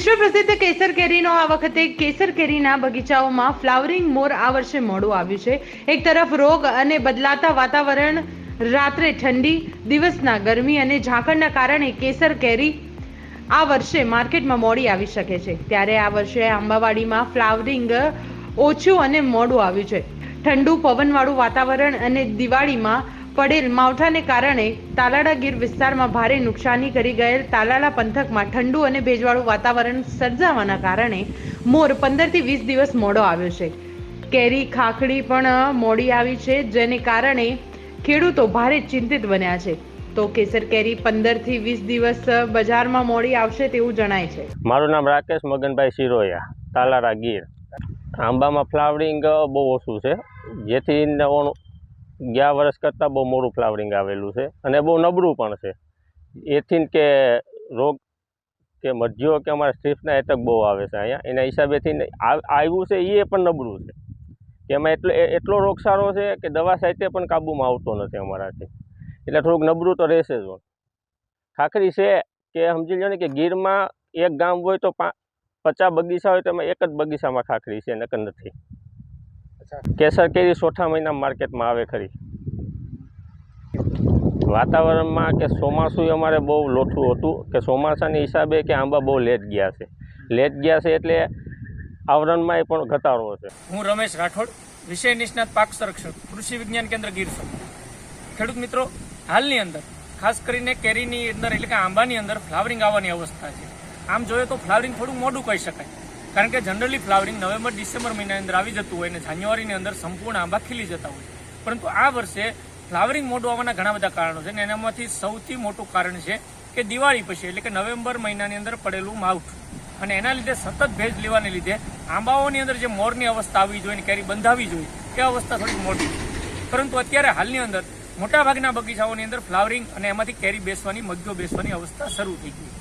વિશ્વ પ્રસિદ્ધ કેસર કેરીનો આ વખતે કેસર કેરીના બગીચાઓમાં ફ્લાવરિંગ મોર આ વર્ષે મોડું આવ્યું છે. એક તરફ રોગ અને બદલાતા વાતાવરણ, રાત્રે ઠંડી, દિવસના ગરમી અને ઝાકળના કારણે કેસર કેરી આ વર્ષે માર્કેટમાં મોડી આવી શકે છે. ત્યારે આ વર્ષે આંબાવાડીમાં ફ્લાવરિંગ ઓછું અને મોડું આવ્યું છે. ઠંડુ પવનવાળું વાતાવરણ અને દિવાળીમાં પડેલ માવઠાને કારણે તાલાળા ગીર વિસ્તારમાં ભારે નુકસાની કરી ગયેલ તાલાળા પંથકમાં ઠંડુ અને ભેજવાળું વાતાવરણ સર્જાવાના કારણે મોર પંદરથી વીસ દિવસ મોડો આવ્યો છે. કેરી, ખાખડી પણ મોડી આવી છે, જેને કારણે ખેડૂતો ભારે ચિંતિત બન્યા છે. તો કેસર કેરી પંદરથી વીસ દિવસ બજારમાં મોડી આવશે તેવું જણાય છે. મારું નામ રાકેશ મગનભાઈ શિરોયા, તાલાળા ગીર. આંબામાં ફ્લાવરિંગ બહુ ઓછું છે. જેથી ગયા વર્ષ કરતાં બહુ મોડું ફ્લાવરિંગ આવેલું છે અને બહુ નબળું પણ છે. એથી કે રોગ કે મધ્યો કે અમારા સ્ટ્રીફના એટક બહુ આવે છે અહીંયા. એના હિસાબેથી આવ્યું છે એ પણ નબળું છે. એમાં એટલો એટલો રોગસારો છે કે દવા સાહિત્ય પણ કાબૂમાં આવતો નથી અમારાથી. એટલે થોડુંક નબળું તો રહેશે જ. ખાખરી છે કે સમજી લો ને કે ગીરમાં એક ગામ હોય તો પચાસ બગીચા હોય તો એમાં એક જ બગીચામાં ખાખરી છે, નકર નથી. કેસર કેરી ચોથા મહિના માર્કેટમાં આવે ખરી. વાતાવરણમાં કે ચોમાસું અમારે બહુ લોઠું હતું કે ચોમાસાની હિસાબે કે આંબા બહુ લેટ ગયા છે. લેટ ગયા છે એટલે આવરણમાં એ પણ ઘટાડો છે. હું રમેશ રાઠોડ વિષય નિષ્ણાત પાક સંરક્ષક કૃષિ વિજ્ઞાન કેન્દ્ર ગીર સોમનાથ. ખેડૂત મિત્રો હાલની અંદર ખાસ કરીને કેરીની અંદર એટલે કે આંબાની અંદર ફ્લાવરિંગ આવવાની અવસ્થા છે. આમ જોઈએ તો ફ્લાવરિંગ થોડું મોડું કહી શકાય. કારણ કે જનરલી ફ્લાવરિંગ નવેમ્બર, ડિસેમ્બર મહિનાની અંદર આવી જતું હોય અને જાન્યુઆરીની અંદર સંપૂર્ણ આંબા ખીલી જતા હોય. પરંતુ આ વર્ષે ફ્લાવરિંગ મોડું આવવાના ઘણા બધા કારણો છે અને એનામાંથી સૌથી મોટું કારણ છે કે દિવાળી પછી, એટલે કે નવેમ્બર મહિનાની અંદર પડેલું માવઠું. અને એના લીધે સતત ભેજ લેવાને લીધે આંબાઓની અંદર જે મોરની અવસ્થા આવવી જોઈએ કેરી બંધાવી જોઈએ એ અવસ્થા થોડીક મોટી પરંતુ અત્યારે હાલની અંદર મોટાભાગના બગીચાઓની અંદર ફ્લાવરિંગ અને એમાંથી કેરી બેસવાની મગ્યો બેસવાની અવસ્થા શરૂ થઈ ગઈ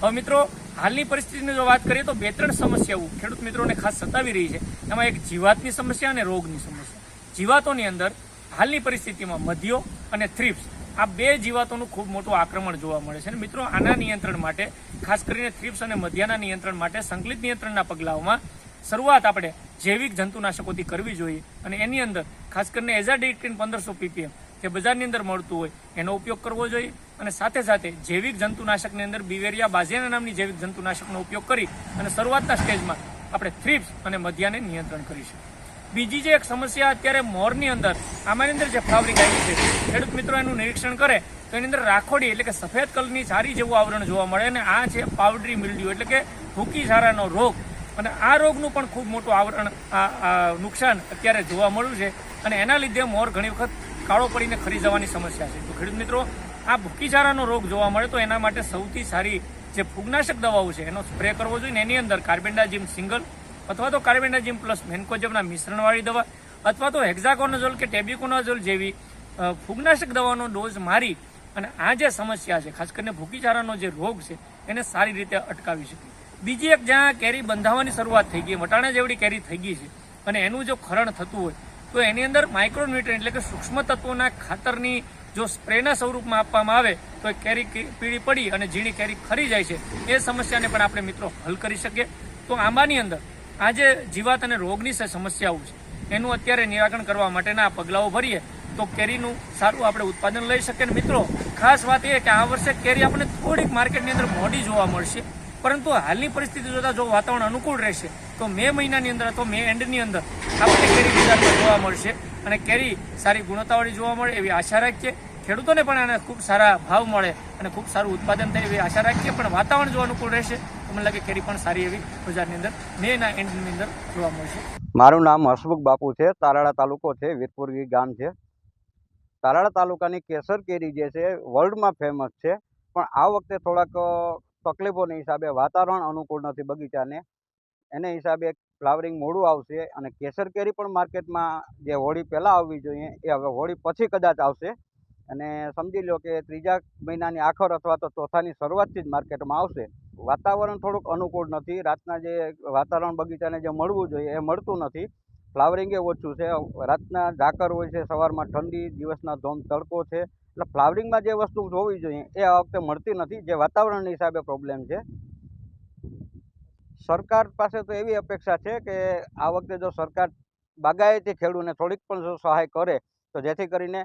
હવે મિત્રો, હાલની પરિસ્થિતિની જો વાત કરીએ તો બે ત્રણ સમસ્યાઓ ખેડૂત મિત્રોને ખાસ સતાવી રહી છે. એમાં એક જીવાતની સમસ્યા અને રોગની સમસ્યા. જીવાતોની અંદર હાલની પરિસ્થિતિમાં મધ્યો અને થ્રિપ્સ, આ બે જીવાતોનું ખૂબ મોટું આક્રમણ જોવા મળે છે. અને મિત્રો, આના નિયંત્રણ માટે, ખાસ કરીને થ્રિપ્સ અને મધ્યાના નિયંત્રણ માટે સંકલિત નિયંત્રણના પગલાઓમાં શરૂઆત આપણે જૈવિક જંતુનાશકોથી કરવી જોઈએ. અને એની અંદર, ખાસ કરીને એઝાડિક્ટિન પંદરસો પીપીએમ જે બજારની અંદર મળતું હોય, એનો ઉપયોગ કરવો જોઈએ અને સાથે સાથે જૈવિક જંતુનાશકની અંદર બિવેરિયા બાઝિયાના નામની જૈવિક જંતુનાશકનો ઉપયોગ કરી અને શરૂઆતના સ્ટેજમાં આપણે થ્રિપ્સ અને મધ્યાને નિયંત્રણ કરીશું. બીજી જે એક સમસ્યા અત્યારે મોરની અંદર, આમાંની અંદર જે ફ્લાવરિંગ આવી છે, ખેડૂત મિત્રો એનું નિરીક્ષણ કરે તો એની અંદર રાખોડી એટલે કે સફેદ કલરની સારી જેવું આવરણ જોવા મળે અને આ છે પાવડરી મિલ્ડ્યુ એટલે કે ભૂકી ઝારાનો રોગ. અને આ રોગનું પણ ખૂબ મોટું આવરણ નુકસાન અત્યારે જોવા મળ્યું છે અને એના લીધે મોર ઘણી વખત કાળો પડીને ખરી જવાની સમસ્યા છે. તો ખેડૂત મિત્રો, આ ભૂકીચારાનો રોગ જોવા મળે તો એના માટે સૌથી સારી જે ફૂગનાશક દવાઓ છે, એનો સ્પ્રે કરવો જોઈએ એની અંદર કાર્બેન્ડાજીમ સિંગલ અથવા તો કાર્બેન્ડાજીમ પ્લસ મેન્કોજમના મિશ્રણવાળી દવા અથવા તો હેક્ઝાકોનોઝોલ કે ટેબ્યુકોનોઝોલ જેવી ફૂગનાશક દવાનો ડોઝ મારી અને આ જે સમસ્યા છે, ખાસ કરીને ભૂકીચારાનો જે રોગ છે, એને સારી રીતે અટકાવી શકે. બીજી એક જ્યાં કેરી બંધાવવાની શરૂઆત થઈ ગઈ, વટાણા જેવડી કેરી થઈ ગઈ છે અને એનું જો ખરણ થતું હોય તો એની અંદર માઇક્રોન્યુટ્રન એટલે કે સૂક્ષ્મ તત્વોના ખાતરની જો સ્પ્રેના સ્વરૂપમાં આપવામાં આવે, તો કેરી પીળી પડી અને ઝીણી કેરી ખરી જાય છે. એ સમસ્યાને પણ આપણે મિત્રો હલ કરી શકીએ. તો આંબાની અંદર આજે જીવાત અને રોગની સમસ્યાઓ છે. એનું અત્યારે નિરાકરણ કરવા માટેના પગલાઓ ભરીએ, તો કેરીનું સારું આપણે ઉત્પાદન લઈ શકીએ. મિત્રો, ખાસ વાત એ કે આ વર્ષે કેરી આપણને થોડીક માર્કેટની અંદર મોડી જોવા મળશે. પરંતુ હાલની પરિસ્થિતિ જોતા જો વાતાવરણ અનુકૂળ રહેશે, તો મે મહિનાની અંદર અથવા મે એન્ડની અંદર આપણને કેરી બજારમાં જોવા મળશે. અને કેરી સારી ગુણવત્તાવાળી જોવા મળે એવી આશા રાખીએ. ખેડૂતોને પણ આને ખૂબ સારા ભાવ મળે અને ખૂબ સારું ઉત્પાદન થાય એવી આશા રાખીએ. પણ વાતાવરણ જો અનુકૂળ રહેશે તો મને લાગે કેરી પણ સારી એવી બજારની અંદર મેના એન્ડની અંદર જોવા મળશે. મારું નામ હસમુખ બાપુ છે, તારાળા તાલુકો છે, વીરપુરગી ગામ છે. તારાળા તાલુકાની કેસર કેરી જે છે વર્લ્ડમાં ફેમસ છે. પણ આ વખતે થોડાક તકલીફોના હિસાબે વાતાવરણ અનુકૂળ નથી બગીચાને. એને હિસાબે ફ્લાવરિંગ મોડું આવશે અને કેસર કેરી પણ માર્કેટમાં જે હોળી પહેલાં આવવી જોઈએ, એ હવે હોળી પછી કદાચ આવશે. અને સમજી લો કે ત્રીજા મહિનાની આખર અથવા તો ચોથાની શરૂઆતથી જ માર્કેટમાં આવશે. વાતાવરણ થોડુંક અનુકૂળ નથી. રાતના જે વાતાવરણ બગીચાને જે મળવું જોઈએ એ મળતું નથી. ફ્લાવરિંગે ઓછું છે. રાતના ઝાકર હોય છે, સવારમાં ઠંડી, દિવસના ધોમ તડકો છે. એટલે ફ્લાવરિંગમાં જે વસ્તુ જોવી જોઈએ એ આ વખતે મળતી નથી. જે વાતાવરણના હિસાબે પ્રોબ્લેમ છે. સરકાર પાસે તો એવી અપેક્ષા છે કે આ વખતે જો સરકાર બાગાયતી ખેડૂતને થોડીક પણ સહાય કરે, તો જેથી કરીને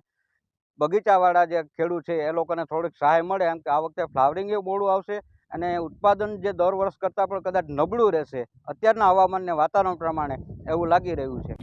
બગીચાવાળા જે ખેડૂત છે એ લોકોને થોડીક સહાય મળે. એમ કે આ વખતે ફ્લાવરિંગ એ આવશે. અને ઉત્પાદન જે દર વર્ષ કરતાં પણ કદાચ નબળું રહેશે. અત્યારના હવામાનને વાતાવરણ પ્રમાણે એવું લાગી રહ્યું છે.